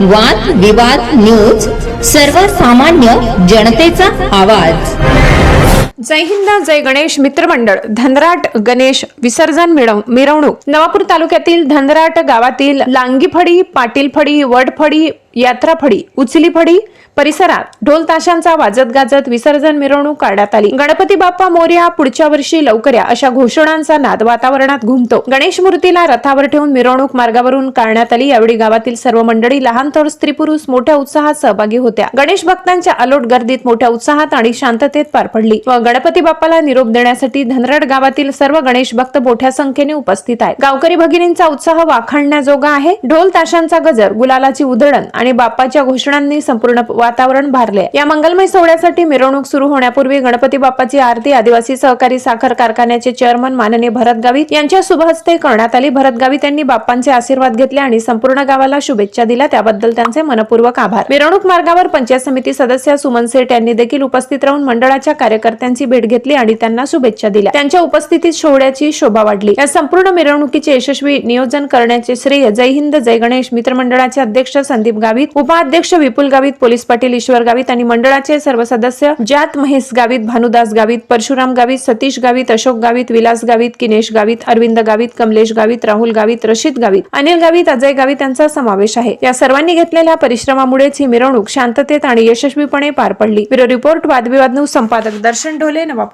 वाद विवाद न्यूज सर्वसामान्य जनतेचा आवाज. जय हिंद जय गणेश मित्रमंडळ. धनराट गणेश विसर्जन मिरवणूक. नवापूर तालुक्यातील धनराट गावातील लांगीफडी पाटीलफडी वडफडी यात्रा फडी उचली फडी परिसरात ढोल ताशांचा वाजत गाजत विसर्जन मिरवणूक काढण्यात आली. गणपती बाप्पा मोर्या पुढच्या वर्षी लवकर या अशा घोषणांचा नाद वातावरणात घुमतो. गणेश मूर्तीला रथावर ठेवून मिरवणूक मार्गावरून काढण्यात आली. यावेळी गावातील सर्व मंडळी लहान थोर स्त्री पुरुष मोठ्या उत्साहात सहभागी होत्या. गणेश भक्तांच्या अलोट गर्दीत मोठ्या उत्साहात आणि शांततेत पार पडली. व गणपती बाप्पाला निरोप देण्यासाठी धनरड गावातील सर्व गणेश भक्त मोठ्या संख्येने उपस्थित आहेत. गावकरी भगिनींचा उत्साह वाखाणण्याजोगा आहे. ढोल ताशांचा गजर गुलालाची उधळण आणि बाप्पाच्या घोषणांनी संपूर्ण वातावरण भारले. या मंगलमय सोहळ्यासाठी मिरवणूक सुरू होण्यापूर्वी गणपती बाप्पाची आरती आदिवासी सहकारी साखर कारखान्याचे चेअरमन माननीय भरत गावित यांच्या शुभहस्ते करण्यात आली. भरत गावित यांनी बाप्पांचे आशीर्वाद घेतले आणि संपूर्ण गावाला शुभेच्छा दिल्या. त्याबद्दल त्यांचे मनपूर्वक आभार. मिरवणूक मार्गावर पंचायत समिती सदस्य सुमन सेठ यांनी देखील उपस्थित राहून मंडळाच्या कार्यकर्त्यांची भेट घेतली आणि त्यांना शुभेच्छा दिल्या. त्यांच्या उपस्थितीत सोहळ्याची शोभा वाढली. या संपूर्ण मिरवणुकीचे यशस्वी नियोजन करण्याचे श्रेय जय हिंद जय गणेश मित्रमंडळाचे अध्यक्ष संदीप गावित उपाध्यक्ष विपुल गावित पोलीस पाटील ईश्वर गावित आणि मंडळाचे सर्व सदस्य जात महेश गावित भानुदास गावित परशुराम गावित सतीश गावित अशोक गावित विलास गावित किनेश गावित अरविंद गावित कमलेश गावित राहुल गावित रशीद गावित अनिल गावित अजय गावित यांचा समावेश आहे. या सर्वांनी घेतलेल्या परिश्रमामुळेच ही मिरवणूक शांततेत आणि यशस्वीपणे पार पडली. ब्युरो रिपोर्ट वादविवाद न्यूज संपादक दर्शन ढोले नवापूर.